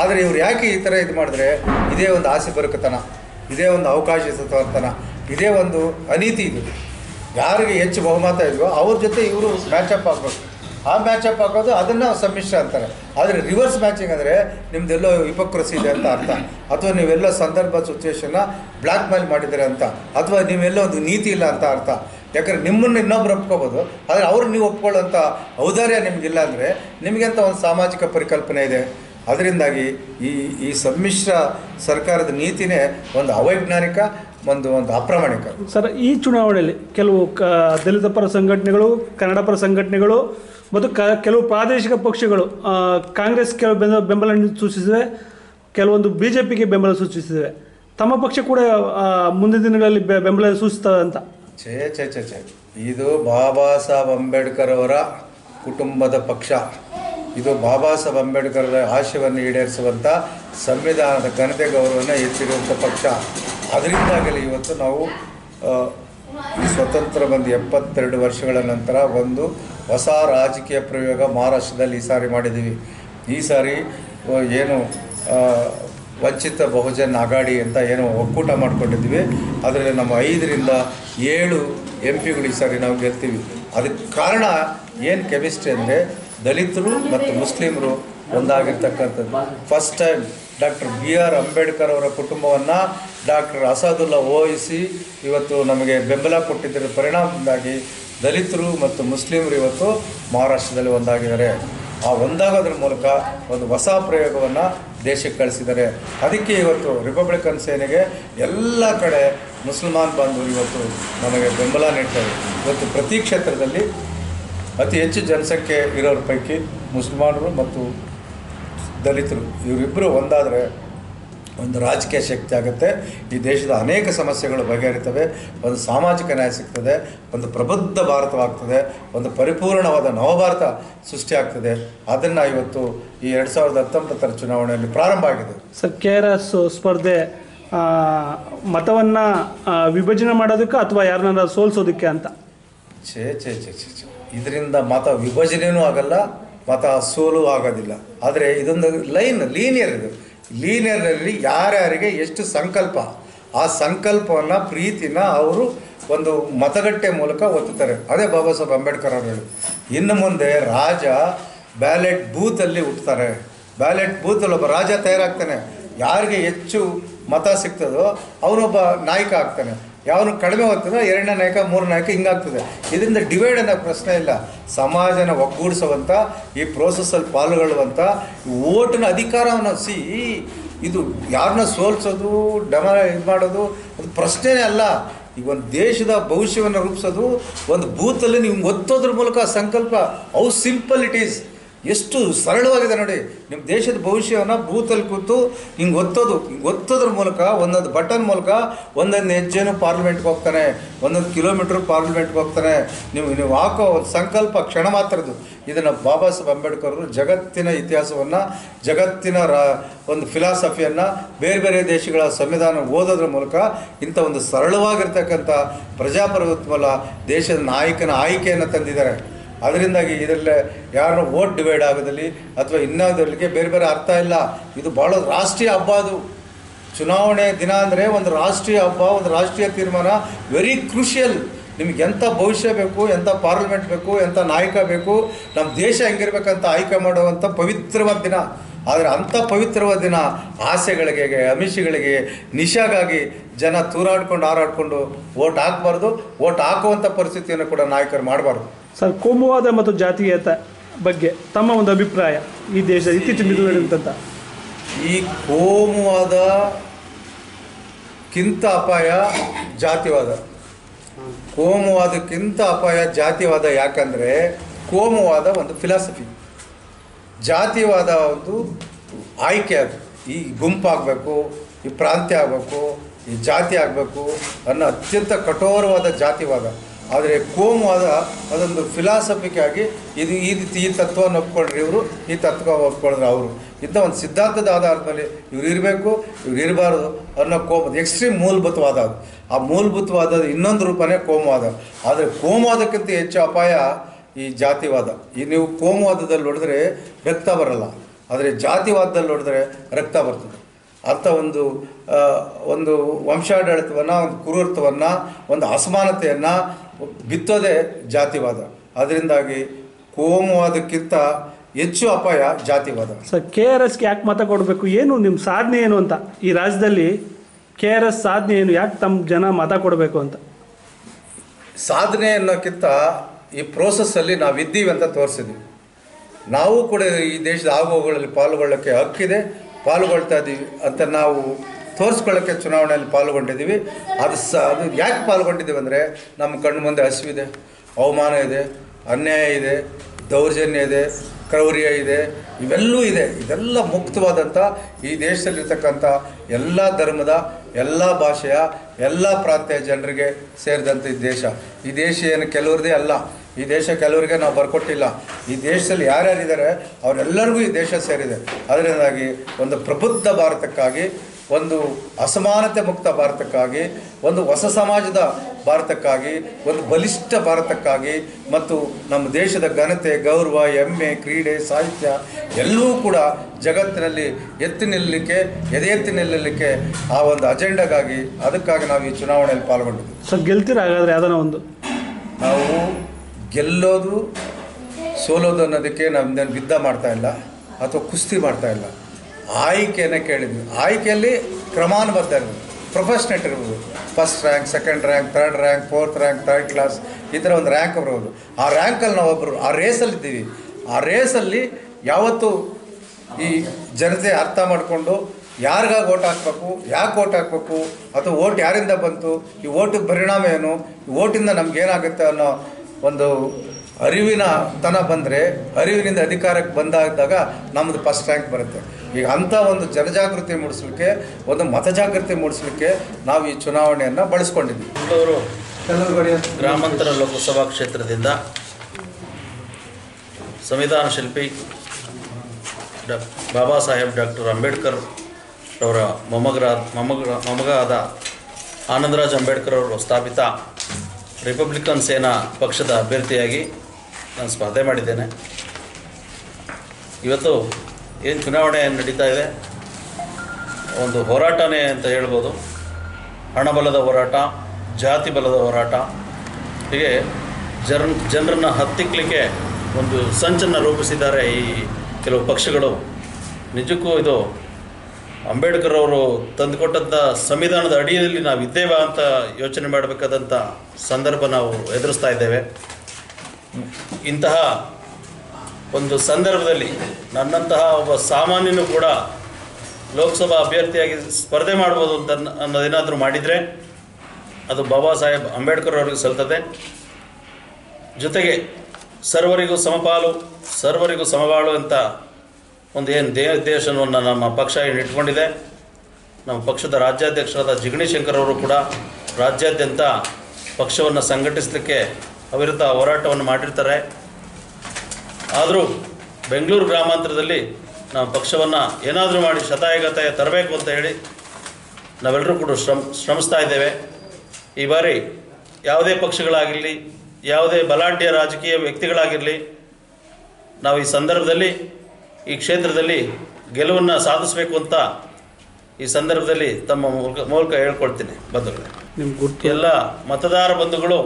ಆದರೆ ಇವ್ರು ಯಾಕೆ ಈ ಥರ ಇದು ಮಾಡಿದ್ರೆ? ಇದೇ ಒಂದು ಆಸೆ ಬರುಕತನ, ಇದೇ ಒಂದು ಅವಕಾಶ ಸತ್ವರ್ತನ ಇದೇ ಒಂದು ಅನೀತಿ ಇದು. ಯಾರಿಗೆ ಹೆಚ್ಚು ಬಹುಮತ ಇದೆಯೋ ಅವ್ರ ಜೊತೆ ಇವರು ಮ್ಯಾಚಪ್ ಆಗಬೇಕು. ಆ ಮ್ಯಾಚಪ್ ಹಾಕೋದು ಅದನ್ನು ಸಮ್ಮಿಶ್ರ ಅಂತಾರೆ. ಆದರೆ ರಿವರ್ಸ್ ಮ್ಯಾಚಿಂಗ್ ಅಂದರೆ ನಿಮ್ದೆಲ್ಲೋ ಹಿಪೋಕ್ರಸಿ ಇದೆ ಅಂತ ಅರ್ಥ. ಅಥವಾ ನೀವೆಲ್ಲೋ ಸಂದರ್ಭ ಸಿಚುವೇಶನ್ನ ಬ್ಲ್ಯಾಕ್ ಮೇಲ್ ಮಾಡಿದ್ದೀರ ಅಂತ. ಅಥವಾ ನೀವೆಲ್ಲೋ ಒಂದು ನೀತಿ ಇಲ್ಲ ಅಂತ ಅರ್ಥ. ಯಾಕಂದ್ರೆ ನಿಮ್ಮನ್ನು ಇನ್ನೊಬ್ರು ಒಪ್ಕೋಬೋದು. ಆದರೆ ಅವ್ರು ನೀವು ಒಪ್ಕೊಳ್ಳೋಂಥ ಔದಾರ್ಯ ನಿಮಗಿಲ್ಲ ಅಂದರೆ ನಿಮಗೆಂತ ಒಂದು ಸಾಮಾಜಿಕ ಪರಿಕಲ್ಪನೆ ಇದೆ. ಅದರಿಂದಾಗಿ ಈ ಈ ಸಮ್ಮಿಶ್ರ ಸರ್ಕಾರದ ನೀತಿನೇ ಒಂದು ಅವೈಜ್ಞಾನಿಕ, ಒಂದು ಒಂದು ಅಪ್ರಾಮಾಣಿಕ. ಸರ್, ಈ ಚುನಾವಣೆಯಲ್ಲಿ ಕೆಲವು ದಲಿತ ಪರ ಸಂಘಟನೆಗಳು, ಕನ್ನಡ ಪರ ಸಂಘಟನೆಗಳು ಮತ್ತು ಕ ಕೆಲವು ಪ್ರಾದೇಶಿಕ ಪಕ್ಷಗಳು ಕಾಂಗ್ರೆಸ್ ಕೆಲವು ಬೆಂಬಲ ಬೆಂಬಲ ಸೂಚಿಸಿವೆ, ಕೆಲವೊಂದು ಬಿ ಜೆ ಪಿಗೆ ಬೆಂಬಲ ಸೂಚಿಸಿವೆ. ತಮ್ಮ ಪಕ್ಷ ಕೂಡ ಮುಂದಿನ ದಿನಗಳಲ್ಲಿ ಬೆಂಬಲ ಸೂಚಿಸ್ತದೆ ಅಂತ. ಛೇ ಛೇ ಛೇ ಛೇ. ಇದು ಬಾಬಾ ಸಾಹೇಬ್ ಅಂಬೇಡ್ಕರ್ ಅವರ ಕುಟುಂಬದ ಪಕ್ಷ. ಇದು ಬಾಬಾ ಸಾಹೇಬ್ ಅಂಬೇಡ್ಕರ್ ಆಶಯವನ್ನು ಈಡೇರಿಸುವಂಥ ಸಂವಿಧಾನದ ಘನತೆ ಗೌರವವನ್ನು ಹೆಚ್ಚಿರುವಂಥ ಪಕ್ಷ. ಅದರಿಂದಾಗಲಿ ಇವತ್ತು ನಾವು ಸ್ವತಂತ್ರ ಬಂದು ಎಪ್ಪತ್ತೆರಡು ವರ್ಷಗಳ ನಂತರ ಒಂದು ಹೊಸ ರಾಜಕೀಯ ಪ್ರಯೋಗ ಮಹಾರಾಷ್ಟ್ರದಲ್ಲಿ ಈ ಸಾರಿ ಮಾಡಿದ್ದೀವಿ. ಈ ಸಾರಿ ಏನು ವಂಚಿತ ಬಹುಜನ್ ಅಗಾಡಿ ಅಂತ ಏನು ಒಕ್ಕೂಟ ಮಾಡಿಕೊಂಡಿದ್ವಿ ಅದರಲ್ಲಿ ನಮ್ಮ ಐದರಿಂದ ಏಳು ಎಂ ಪಿಗಳು ಈ ಸಾರಿ ನಾವು ಗೆಲ್ತೀವಿ. ಅದಕ್ಕೆ ಕಾರಣ ಏನು ಕೆಮಿಸ್ಟ್ರಿ ಅಂದರೆ ದಲಿತರು ಮತ್ತು ಮುಸ್ಲಿಮರು ಒಂದಾಗಿರ್ತಕ್ಕಂಥದ್ದು. First time doctor B R Ambedkar ಅವರ ಕುಟುಂಬವನ್ನು ಡಾಕ್ಟರ್ ಅಸಾದುಲ್ಲಾ ಓಹಿಸಿ ಇವತ್ತು ನಮಗೆ ಬೆಂಬಲ ಕೊಟ್ಟಿದ್ದರ ಪರಿಣಾಮದಿಂದಾಗಿ ದಲಿತರು ಮತ್ತು ಮುಸ್ಲಿಮರು ಇವತ್ತು ಮಹಾರಾಷ್ಟ್ರದಲ್ಲಿ ಒಂದಾಗಿದ್ದಾರೆ. ಆ ಒಂದಾಗೋದ್ರ ಮೂಲಕ ಒಂದು ಹೊಸ ಪ್ರಯೋಗವನ್ನು ದೇಶಕ್ಕೆ ಕಳಿಸಿದ್ದಾರೆ. ಅದಕ್ಕೆ ಇವತ್ತು ರಿಪಬ್ಲಿಕನ್ ಸೇನೆಗೆ ಎಲ್ಲ ಕಡೆ ಮುಸಲ್ಮಾನ್ ಬಾಂಧವರು ಇವತ್ತು ನಮಗೆ ಬೆಂಬಲ ನೀಡ್ತಾರೆ ಇವತ್ತು ಪ್ರತಿ ಕ್ಷೇತ್ರದಲ್ಲಿ ಅತಿ ಹೆಚ್ಚು ಜನಸಂಖ್ಯೆ ಇರೋರ ಪೈಕಿ ಮುಸಲ್ಮಾನರು ಮತ್ತು ದಲಿತರು. ಇವರಿಬ್ಬರು ಒಂದಾದರೆ ಒಂದು ರಾಜಕೀಯ ಶಕ್ತಿ ಆಗುತ್ತೆ. ಈ ದೇಶದ ಅನೇಕ ಸಮಸ್ಯೆಗಳು ಬಗೆಹರಿತವೆ. ಒಂದು ಸಾಮಾಜಿಕ ನ್ಯಾಯ ಸಿಗ್ತದೆ. ಒಂದು ಪ್ರಬುದ್ಧ ಭಾರತವಾಗ್ತದೆ. ಒಂದು ಪರಿಪೂರ್ಣವಾದ ನವಭಾರತ ಸೃಷ್ಟಿಯಾಗ್ತದೆ. ಅದನ್ನು ಇವತ್ತು ಈ ಎರಡು ಸಾವಿರದ ಹತ್ತೊಂಬತ್ತರ ಚುನಾವಣೆಯಲ್ಲಿ ಪ್ರಾರಂಭ ಆಗಿದೆ. ಸರ್ ಕೆ ಆರ್ ಎಸ್ ಸ್ಪರ್ಧೆ ಮತವನ್ನು ವಿಭಜನೆ ಮಾಡೋದಕ್ಕೆ ಅಥವಾ ಯಾರನ್ನ ಸೋಲಿಸೋದಕ್ಕೆ ಅಂತ? ಛೇ ಛೇ ಛೇ ಛೇ ಛೇ. ಇದರಿಂದ ಮತ ವಿಭಜನೆಯೂ ಆಗಲ್ಲ ಮತ ಸೋಲು ಆಗೋದಿಲ್ಲ. ಆದರೆ ಇದೊಂದು ಲೈನ್ ಲೀನಿಯರ್ ಇದು. ಲೀನಿಯರಲ್ಲಿ ಯಾರ್ಯಾರಿಗೆ ಎಷ್ಟು ಸಂಕಲ್ಪ, ಆ ಸಂಕಲ್ಪವನ್ನು ಪ್ರೀತಿನ ಅವರು ಒಂದು ಮತಗಟ್ಟೆ ಮೂಲಕ ಒತ್ತುತ್ತಾರೆ. ಅದೇ ಬಾಬಾ ಸಾಹೇಬ್ ಅಂಬೇಡ್ಕರ್ ಅವರು. ಇನ್ನು ಮುಂದೆ ರಾಜ ಬ್ಯಾಲೆಟ್ ಬೂತಲ್ಲಿ ಹುಟ್ಟುತ್ತಾರೆ ಬ್ಯಾಲೆಟ್ ಬೂತಲ್ಲಿ ಒಬ್ಬ ರಾಜ ತಯಾರಾಗ್ತಾನೆ. ಯಾರಿಗೆ ಹೆಚ್ಚು ಮತ ಸಿಗ್ತದೋ, ಅವನೊಬ್ಬ ನಾಯಕ ಆಗ್ತಾನೆ. ಯಾವನು ಕಡಿಮೆ ಹೋಗ್ತದೋ ಎರಡನೇ ನಾಯಕ ಮೂರು ನಾಯಕ ಹಿಂಗಾಗ್ತದೆ. ಇದರಿಂದ ಡಿವೈಡ್ ಅನ್ನೋ ಪ್ರಶ್ನೆ ಇಲ್ಲ. ಸಮಾಜನ ಒಗ್ಗೂಡಿಸುವಂಥ ಈ ಪ್ರೋಸೆಸ್ಸಲ್ಲಿ ಪಾಲ್ಗೊಳ್ಳುವಂಥ ಓಟಿನ ಅಧಿಕಾರವನ್ನು ಸಿ, ಇದು ಯಾರನ್ನ ಸೋಲ್ಸೋದು ಡಮ ಇದು ಮಾಡೋದು, ಅದು ಪ್ರಶ್ನೆನೇ ಅಲ್ಲ. ಈಗ ಒಂದು ದೇಶದ ಭವಿಷ್ಯವನ್ನು ರೂಪಿಸೋದು ಒಂದು ಬೂತಲ್ಲಿ ನೀವು ಒತ್ತೋದ್ರ ಮೂಲಕ ಸಂಕಲ್ಪ ಹೌ ಸಿಂಪಲ್ ಇಟ್ ಈಸ್ ಎಷ್ಟು ಸರಳವಾಗಿದೆ ನೋಡಿ. ನಿಮ್ಮ ದೇಶದ ಭವಿಷ್ಯವನ್ನು ಬೂತಲ್ಲಿ ಕೂತು ಹಿಂಗೆ ಒತ್ತೋದು. ಹಿಂಗೆ ಒತ್ತೋದ್ರ ಮೂಲಕ ಒಂದೊಂದು ಬಟನ್ ಮೂಲಕ ಒಂದೊಂದು ಹೆಜ್ಜೆನೂ ಪಾರ್ಲಿಮೆಂಟ್ಗೆ ಹೋಗ್ತಾನೆ. ಒಂದೊಂದು ಕಿಲೋಮೀಟ್ರ್ ಪಾರ್ಲಿಮೆಂಟ್ಗೆ ಹೋಗ್ತಾನೆ. ನೀವು ನೀವು ಹಾಕೋ ಒಂದು ಸಂಕಲ್ಪ ಕ್ಷಣ ಮಾತ್ರದ್ದು. ಇದನ್ನು ಬಾಬಾ ಸಾಹೇಬ್ ಅಂಬೇಡ್ಕರ್ ಅವರು ಜಗತ್ತಿನ ಇತಿಹಾಸವನ್ನು, ಜಗತ್ತಿನ ರಾ, ಒಂದು ಫಿಲಾಸಫಿಯನ್ನು, ಬೇರೆ ಬೇರೆ ದೇಶಗಳ ಸಂವಿಧಾನ ಓದೋದ್ರ ಮೂಲಕ ಇಂಥ ಒಂದು ಸರಳವಾಗಿರ್ತಕ್ಕಂಥ ಪ್ರಜಾಪ್ರಭುತ್ವಲ ದೇಶದ ನಾಯಕನ ಆಯ್ಕೆಯನ್ನು ತಂದಿದ್ದಾರೆ. ಅದರಿಂದಾಗಿ ಇದರಲ್ಲೇ ಯಾರು ಓಟ್ ಡಿವೈಡ್ ಆಗೋದಲ್ಲಿ ಅಥವಾ ಇನ್ನಾದ್ರಲ್ಲಿಗೆ ಬೇರೆ ಬೇರೆ ಅರ್ಥ ಇಲ್ಲ. ಇದು ಭಾಳ ರಾಷ್ಟ್ರೀಯ ಹಬ್ಬ ಅದು. ಚುನಾವಣೆ ದಿನ ಅಂದರೆ ಒಂದು ರಾಷ್ಟ್ರೀಯ ಹಬ್ಬ, ಒಂದು ರಾಷ್ಟ್ರೀಯ ತೀರ್ಮಾನ. ವೆರಿ ಕ್ರೂಷಿಯಲ್ ನಿಮ್ಗೆ ಎಂಥ ಭವಿಷ್ಯ ಬೇಕು ಎಂಥ ಪಾರ್ಲಿಮೆಂಟ್ ಬೇಕು ಎಂಥ ನಾಯಕ ಬೇಕು ನಮ್ಮ ದೇಶ ಹೆಂಗಿರ್ಬೇಕಂತ ಆಯ್ಕೆ ಮಾಡುವಂಥ ಪವಿತ್ರವಾದ ದಿನ. ಆದರೆ ಅಂಥ ಪವಿತ್ರವಾದ ದಿನ ಆಸೆಗಳಿಗೆ, ಅಮಿಷಗಳಿಗೆ ನಿಶಾಗಾಗಿ ಜನ ತೂರಾಡ್ಕೊಂಡು, ಹಾರಾಡ್ಕೊಂಡು ಓಟ್ ಹಾಕಬಾರ್ದು. ಓಟ್ ಹಾಕುವಂಥ ಪರಿಸ್ಥಿತಿಯನ್ನು ಕೂಡ ನಾಯಕರು ಮಾಡಬಾರ್ದು. ಸರ್ ಕೋಮುವಾದ ಮತ್ತು ಜಾತೀಯತೆ ಬಗ್ಗೆ ತಮ್ಮ ಒಂದು ಅಭಿಪ್ರಾಯ ಈ ದೇಶ ಇತ್ತೀಚಿನ ದಿನಗಳಿಂದ ಈ ಕೋಮುವಾದ ಕಿಂತ ಅಪಾಯ ಜಾತಿವಾದ. ಕೋಮುವಾದಕ್ಕಿಂತ ಅಪಾಯ ಜಾತಿವಾದ ಯಾಕಂದರೆ ಕೋಮುವಾದ ಒಂದು ಫಿಲಾಸಫಿ ಜಾತಿವಾದ ಒಂದು ಆಯ್ಕೆ ಅದು. ಈ ಗುಂಪಾಗಬೇಕು ಈ ಪ್ರಾಂತ್ಯ ಆಗಬೇಕು ಈ ಜಾತಿ ಆಗಬೇಕು ಅನ್ನೋ ಅತ್ಯಂತ ಕಠೋರವಾದ ಜಾತಿವಾದ. ಆದರೆ ಕೋಮುವಾದ ಅದೊಂದು ಫಿಲಾಸಫಿಕಾಗಿ ಇದು ಈ ರೀತಿ ಈ ತತ್ವವನ್ನು ಒಪ್ಕೊಂಡ್ರೆ ಇವರು, ಈ ತತ್ವ ಒಪ್ಕೊಂಡ್ರೆ ಅವರು. ಇಂಥ ಒಂದು ಸಿದ್ಧಾಂತದ ಆಧಾರದ ಮೇಲೆ ಇವ್ರು ಇರಬೇಕು, ಇವ್ರು ಇರಬಾರ್ದು ಅನ್ನೋ ಕೋಮದ ಎಕ್ಸ್ಟ್ರೀಮ್ ಮೂಲಭೂತವಾದ ಅದು. ಆ ಮೂಲಭೂತವಾದ ಇನ್ನೊಂದು ರೂಪನೇ ಕೋಮವಾದ. ಆದರೆ ಕೋಮವಾದಕ್ಕಿಂತ ಹೆಚ್ಚು ಅಪಾಯ ಈ ಜಾತಿವಾದ. ಈ ನೀವು ಕೋಮುವಾದದಲ್ಲಿ ನೋಡಿದ್ರೆ ರಕ್ತ ಬರಲ್ಲ. ಆದರೆ ಜಾತಿವಾದದಲ್ಲಿ ನೋಡಿದ್ರೆ ರಕ್ತ ಬರ್ತದೆ. ಅಂಥ ಒಂದು ಒಂದು ವಂಶಾಡಳಿತವನ್ನು, ಒಂದು ಕುರುರ್ತವನ್ನು ಒಂದು ಅಸಮಾನತೆಯನ್ನು ಬಿತ್ತೋದೇ ಜಾತಿವಾದ. ಅದರಿಂದಾಗಿ ಕೋಮುವಾದಕ್ಕಿಂತ ಹೆಚ್ಚು ಅಪಾಯ ಜಾತಿವಾದ. ಸರ್ ಕೆ ಆರ್ ಎಸ್ಗೆ ಯಾಕೆ ಮತ ಕೊಡಬೇಕು? ಏನು ನಿಮ್ಮ ಸಾಧನೆ ಏನು ಅಂತ? ಈ ರಾಜ್ಯದಲ್ಲಿ ಕೆ ಆರ್ ಎಸ್ ಸಾಧನೆ ಏನು? ಯಾಕೆ ತಮ್ಮ ಜನ ಮತ ಕೊಡಬೇಕು ಅಂತ? ಸಾಧನೆ ಅನ್ನೋಕ್ಕಿಂತ ಈ ಪ್ರೋಸೆಸ್ಸಲ್ಲಿ ನಾವು ಇದ್ದೀವಿ ಅಂತ ತೋರಿಸಿದ್ವಿ. ನಾವು ಕೂಡ ಈ ದೇಶದ ಆಗುವಗಳಲ್ಲಿ ಪಾಲ್ಗೊಳ್ಳೋಕ್ಕೆ ಹಕ್ಕಿದೆ. ಪಾಲ್ಗೊಳ್ತಾ ಇದ್ದೀವಿ ಅಂತ ನಾವು ತೋರಿಸ್ಕೊಳ್ಳೋಕ್ಕೆ ಚುನಾವಣೆಯಲ್ಲಿ ಪಾಲ್ಗೊಂಡಿದ್ದೀವಿ. ಅದು ಸ, ಅದು ಯಾಕೆ ಪಾಲ್ಗೊಂಡಿದ್ದೀವಿ ಅಂದರೆ ನಮ್ಮ ಕಣ್ಣು ಮುಂದೆ ಹಸಿವಿದೆ ಅವಮಾನ ಇದೆ, ಅನ್ಯಾಯ ಇದೆ, ದೌರ್ಜನ್ಯ ಇದೆ, ಕ್ರೌರ್ಯ ಇದೆ, ಇವೆಲ್ಲವೂ ಇದೆ. ಇದೆಲ್ಲ ಮುಕ್ತವಾದಂಥ ಈ ದೇಶದಲ್ಲಿರ್ತಕ್ಕಂಥ ಎಲ್ಲ ಧರ್ಮದ, ಎಲ್ಲ ಭಾಷೆಯ, ಎಲ್ಲ ಪ್ರಾಂತ್ಯ ಜನರಿಗೆ ಸೇರಿದಂಥ ಈ ದೇಶ. ಈ ದೇಶ ಏನು ಕೆಲವ್ರದೇ ಅಲ್ಲ. ಈ ದೇಶ ಕೆಲವರಿಗೆ ನಾವು ಬರ್ಕೊಟ್ಟಿಲ್ಲ. ಈ ದೇಶದಲ್ಲಿ ಯಾರ್ಯಾರಿದ್ದಾರೆ, ಅವರೆಲ್ಲರಿಗೂ ಈ ದೇಶ ಸೇರಿದೆ. ಅದರಿಂದಾಗಿ ಒಂದು ಪ್ರಬುದ್ಧ ಭಾರತಕ್ಕಾಗಿ ಒಂದು ಅಸಮಾನತೆ ಮುಕ್ತ ಭಾರತಕ್ಕಾಗಿ ಒಂದು ಹೊಸ ಸಮಾಜದ ಭಾರತಕ್ಕಾಗಿ ಒಂದು ಬಲಿಷ್ಠ ಭಾರತಕ್ಕಾಗಿ ಮತ್ತು ನಮ್ಮ ದೇಶದ ಘನತೆ ಗೌರವ ಹೆಮ್ಮೆ ಕ್ರೀಡೆ ಸಾಹಿತ್ಯ ಎಲ್ಲವೂ ಕೂಡ ಜಗತ್ತಿನಲ್ಲಿ ಎತ್ತಿ ನಿಲ್ಲಲಿಕ್ಕೆ ಎದೆ ಎತ್ತಿ ನಿಲ್ಲಲಿಕ್ಕೆ ಆ ಒಂದು ಅಜೆಂಡಾಗಾಗಿ ಅದಕ್ಕಾಗಿ ನಾವು ಈ ಚುನಾವಣೆಯಲ್ಲಿ ಪಾಲ್ಗೊಂಡಿದ್ದೀವಿ ಸರ್ ಗೆಲ್ತೀರ ಹಾಗಾದರೆ ಯಾವ್ದಾನ ಒಂದು? ನಾವು ಗೆಲ್ಲೋದು ಸೋಲೋದು ಅನ್ನೋದಕ್ಕೆ ನಮ್ದೇನು ಬಿದ್ದ ಮಾಡ್ತಾ ಇಲ್ಲ ಅಥವಾ ಕುಸ್ತಿ ಮಾಡ್ತಾ ಇಲ್ಲ. ಆಯ್ಕೆಯನ್ನು ಕೇಳಿದ್ವಿ. ಆಯ್ಕೆಯಲ್ಲಿ ಕ್ರಮಾನುಬದ್ಧ ಇರ್ಬೋದು ಪ್ರೊಫೆಷ್ನೇಟ್ ಇರ್ಬೋದು. First rank second rank third rank fourth rank third class ಈ ಥರ ಒಂದು ರ್ಯಾಂಕ್ ಬರ್ಬೋದು ಆ ರ್ಯಾಂಕಲ್ಲಿ ನಾವು ಒಬ್ಬರು ಆ ರೇಸಲ್ಲಿದ್ದೀವಿ ಆ ರೇಸಲ್ಲಿ ಯಾವತ್ತೂ ಈ ಜನತೆ ಅರ್ಥ ಮಾಡಿಕೊಂಡು ಯಾರಿಗಾಗಿ ಓಟ್ ಹಾಕ್ಬೇಕು, ಯಾಕೆ ಓಟ್ ಹಾಕ್ಬೇಕು, ಅಥವಾ ಓಟ್ ಯಾರಿಂದ ಬಂತು, ಈ ಓಟಿನ ಪರಿಣಾಮ ಏನು, ಈ ಓಟಿಂದ ನಮಗೇನಾಗುತ್ತೆ ಅನ್ನೋ ಒಂದು ಅರಿವಿನ ತನ ಬಂದರೆ, ಅರಿವಿನಿಂದ ಅಧಿಕಾರಕ್ಕೆ ಬಂದಾದಾಗ ನಮ್ಮದು ಫಸ್ಟ್ ರ್ಯಾಂಕ್ ಬರುತ್ತೆ. ಈಗ ಅಂಥ ಒಂದು ಜನಜಾಗೃತಿ ಮೂಡಿಸಲಿಕ್ಕೆ ಒಂದು ಮತ ಜಾಗೃತಿ ಮೂಡಿಸಲಿಕ್ಕೆ ನಾವು ಈ ಚುನಾವಣೆಯನ್ನು ಬಳಸ್ಕೊಂಡಿದ್ವಿ. ಮಂಗಳೂರು ಗ್ರಾಮಾಂತರ ಲೋಕಸಭಾ ಕ್ಷೇತ್ರದಿಂದ ಸಂವಿಧಾನ ಶಿಲ್ಪಿ ಡಾ ಬಾಬಾ ಸಾಹೇಬ್ ಡಾಕ್ಟರ್ ಅಂಬೇಡ್ಕರ್ ಅವರ ಮೊಮ್ಮಗರ ಮೊಮ್ಮಗ ಮೊಮ್ಮಗ ಆದ ಆನಂದರಾಜ್ ಅಂಬೇಡ್ಕರ್ ಅವರು ಸ್ಥಾಪಿತ ರಿಪಬ್ಲಿಕನ್ ಸೇನಾ ಪಕ್ಷದ ಅಭ್ಯರ್ಥಿಯಾಗಿ ನಾನು ಸ್ಪರ್ಧೆ ಮಾಡಿದ್ದೇನೆ. ಇವತ್ತು ಏನು ಚುನಾವಣೆ ನಡೀತಾ ಇದೆ? ಒಂದು ಹೋರಾಟನೇ ಅಂತ ಹೇಳ್ಬೋದು. ಹಣಬಲದ ಹೋರಾಟ, ಜಾತಿ ಬಲದ ಹೋರಾಟ. ಹೀಗೆ ಜನ ಜನರನ್ನು ಹತ್ತಿಕ್ಕಲಿಕ್ಕೆ ಒಂದು ಸಂಚನ್ನು ರೂಪಿಸಿದ್ದಾರೆ ಈ ಕೆಲವು ಪಕ್ಷಗಳು. ನಿಜಕ್ಕೂ ಇದು ಅಂಬೇಡ್ಕರ್ ಅವರು ತಂದುಕೊಟ್ಟಂಥ ಸಂವಿಧಾನದ ಅಡಿಯಲ್ಲಿ ನಾವು ಇದ್ದೇವಾ ಅಂತ ಯೋಚನೆ ಮಾಡಬೇಕಾದಂಥ ಸಂದರ್ಭ ನಾವು ಎದುರಿಸ್ತಾ ಇದ್ದೇವೆ. ಇಂತಹ ಒಂದು ಸಂದರ್ಭದಲ್ಲಿ ನನ್ನಂತಹ ಒಬ್ಬ ಸಾಮಾನ್ಯನು ಕೂಡ ಲೋಕಸಭಾ ಅಭ್ಯರ್ಥಿಯಾಗಿ ಸ್ಪರ್ಧೆ ಮಾಡ್ಬೋದು ಅಂತ ಅನ್ನೋದೇನಾದರೂ ಮಾಡಿದರೆ ಅದು ಬಾಬಾ ಸಾಹೇಬ್ ಅಂಬೇಡ್ಕರ್ ಅವರಿಗೆ ಸಲ್ತದೆ ಜೊತೆಗೆ ಸರ್ವರಿಗೂ ಸಮಪಾಲು, ಸರ್ವರಿಗೂ ಸಮಬಾಳು ಅಂತ ಒಂದು ಏನು ದೇ ದೇಶವನ್ನು ನಮ್ಮ ಪಕ್ಷ ಏನು ಇಟ್ಕೊಂಡಿದೆ. ನಮ್ಮ ಪಕ್ಷದ ರಾಜ್ಯಾಧ್ಯಕ್ಷರಾದ ಜಿಗಣಿ ಶಂಕರ್ ಅವರು ಕೂಡ ರಾಜ್ಯಾದ್ಯಂತ ಪಕ್ಷವನ್ನು ಸಂಘಟಿಸಲಿಕ್ಕೆ ಅವಿರತ ಹೋರಾಟವನ್ನು ಮಾಡಿರ್ತಾರೆ. ಆದರೂ ಬೆಂಗಳೂರು ಗ್ರಾಮಾಂತರದಲ್ಲಿ ನಾವು ಪಕ್ಷವನ್ನು ಏನಾದರೂ ಮಾಡಿ ಶತಾಯಗತಾಯ ತರಬೇಕು ಅಂತ ಹೇಳಿ ನಾವೆಲ್ಲರೂ ಕೂಡ ಶ್ರಮ ಶ್ರಮಿಸ್ತಾ ಇದ್ದೇವೆ. ಈ ಬಾರಿ ಯಾವುದೇ ಪಕ್ಷಗಳಾಗಿರಲಿ ಯಾವುದೇ ಬಲಾಢ್ಯ ರಾಜಕೀಯ ವ್ಯಕ್ತಿಗಳಾಗಿರಲಿ ನಾವು ಈ ಸಂದರ್ಭದಲ್ಲಿ ಈ ಕ್ಷೇತ್ರದಲ್ಲಿ ಗೆಲುವನ್ನು ಸಾಧಿಸಬೇಕು ಅಂತ ಈ ಸಂದರ್ಭದಲ್ಲಿ ತಮ್ಮ ಮೂಲಕ ಮೂಲಕ ಹೇಳ್ಕೊಳ್ತೀನಿ ಬಂಧುಗಳೇ. ನಿಮ್ಮ ಗುರ್ತು. ಎಲ್ಲ ಮತದಾರ ಬಂಧುಗಳು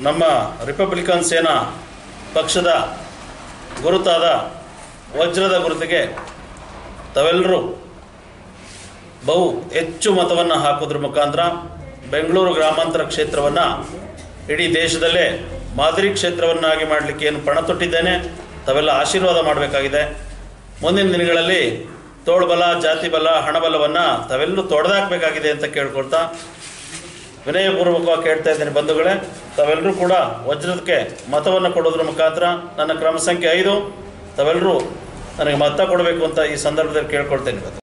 ನಮ್ಮ ರಿಪಬ್ಲಿಕನ್ ಸೇನಾ ಪಕ್ಷದ ಗುರುತಾದ ವಜ್ರದ ಗುರುತಿಗೆ ತಾವೆಲ್ಲರೂ ಬಹು ಹೆಚ್ಚು ಮತವನ್ನು ಹಾಕೋದ್ರ ಮುಖಾಂತರ ಬೆಂಗಳೂರು ಗ್ರಾಮಾಂತರ ಕ್ಷೇತ್ರವನ್ನು ಇಡೀ ದೇಶದಲ್ಲೇ ಮಾದರಿ ಕ್ಷೇತ್ರವನ್ನಾಗಿ ಮಾಡಲಿಕ್ಕೆ ಏನು ಪಣ ತೊಟ್ಟಿದ್ದೇನೆ. ತಾವೆಲ್ಲ ಆಶೀರ್ವಾದ ಮಾಡಬೇಕಾಗಿದೆ. ಮುಂದಿನ ದಿನಗಳಲ್ಲಿ ತೋಳ್ಬಲ ಜಾತಿ ಬಲ ಹಣಬಲವನ್ನು ತಾವೆಲ್ಲರೂ ತೊಡೆದಾಕಬೇಕಾಗಿದೆ ಅಂತ ಕೇಳ್ಕೊಳ್ತಾ ವಿನಯಪೂರ್ವಕವಾಗಿ ಕೇಳ್ತಾ ಇದ್ದೇನೆ ಬಂಧುಗಳೇ. ತಾವೆಲ್ಲರೂ ಕೂಡ ವಜ್ರದಕ್ಕೆ ಮತವನ್ನು ಕೊಡೋದ್ರ ಮುಖಾಂತರ ನನ್ನ ಕ್ರಮ ಸಂಖ್ಯೆ ಐದು. ತಾವೆಲ್ಲರೂ ನನಗೆ ಮತ ಕೊಡಬೇಕು ಅಂತ ಈ ಸಂದರ್ಭದಲ್ಲಿ ಕೇಳ್ಕೊಳ್ತೇನೆ.